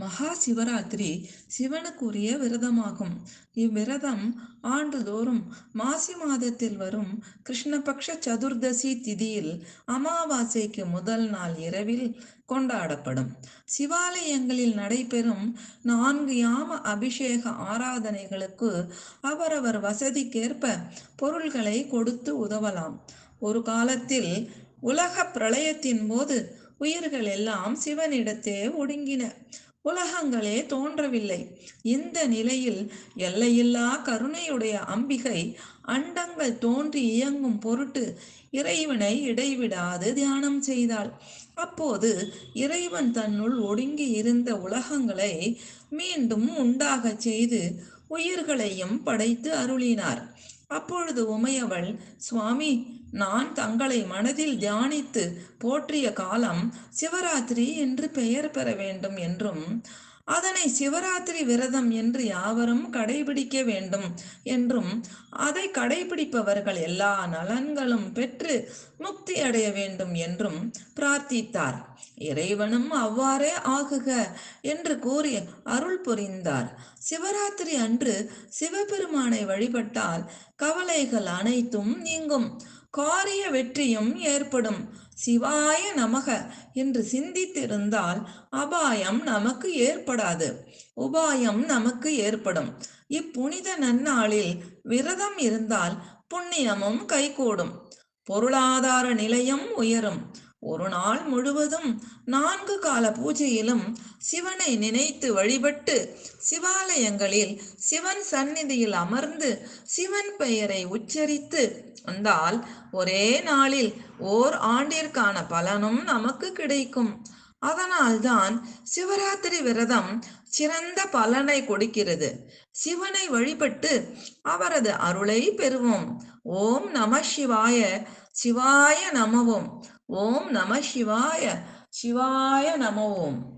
மகா சிவராத்திரி சிவனுக்குரிய விரதமாகும். இவ்விரதம் ஆண்டுதோறும் மாசி மாதத்தில் வரும் கிருஷ்ணபக்ஷ சதுர்தசி திதியில் அமாவாசைக்கு முதல் நாள் இரவில் கொண்டாடப்படும். சிவாலயங்களில் நடைபெறும் நான்கு யாம அபிஷேக ஆராதனைகளுக்கு அவரவர் வசதிக்கேற்ப பொருள்களை கொடுத்து உதவலாம். ஒரு காலத்தில் உலக பிரளயத்தின் போது உயிர்கள் எல்லாம் சிவனிடத்தே ஒடுங்கின. உலகங்களே தோன்றவில்லை. இந்த நிலையில் எல்லையில்லா கருணையுடைய அம்பிகை அண்டங்கள் தோன்றி இயங்கும் பொருட்டு இறைவனை இடைவிடாது தியானம் செய்தாள். அப்போது இறைவன் தன்னுள் ஒடுங்கி இருந்த உலகங்களை மீண்டும் உண்டாகச் செய்து உயிர்களையும் படைத்து அருளினார். அப்பொழுது உமையவள் சுவாமி நான் தங்களை மனதில் தியானித்து போற்றிய காலம் சிவராத்திரி என்று பெயர் பெற வேண்டும் என்றும் அதனை சிவராத்திரி விரதம் என்று யாவரும் கடைபிடிக்க வேண்டும் என்றும் அதை கடைபிடிப்பவர்கள் எல்லா நலன்களும் பெற்று முக்தி அடைய வேண்டும் என்றும் பிரார்த்தித்தார். இறைவனும் அவ்வாறே ஆகுக என்று கூறி அருள் புரிந்தார். சிவராத்திரி அன்று சிவபெருமானை வழிபட்டால் கவலைகள் அனைத்தும் நீங்கும். காரிய வெற்றியும் ஏற்படும். சிவாய நமக என்று சிந்தித்திருந்தால் அபாயம் நமக்கு ஏற்படாது. உபாயம் நமக்கு ஏற்படும். இப்புனித நன்னாளில் விரதம் இருந்தால் புண்ணியமும் கைகூடும். பொருளாதார நிலையம் உயரும். ஒரு நாள் முழுவதும் நான்கு கால பூஜையிலும் சிவனை நினைத்து வழிபட்டு சிவாலயங்களில் சிவன் சந்நிதியில் அமர்ந்து சிவன் பெயரை உச்சரித்து வந்தால் ஒரே நாளில் ஓர் ஆண்டிற்கான பலனும் நமக்கு கிடைக்கும். அதனால்தான் சிவராத்திரி விரதம் சிறந்த பலனை கொடுக்கிறது. சிவனை வழிபட்டு அவரது அருளை பெறுவோம். ஓம் நம சிவாய சிவாய நமவோம். ॐ नमः शिवाय शिवाय नमो ओम्।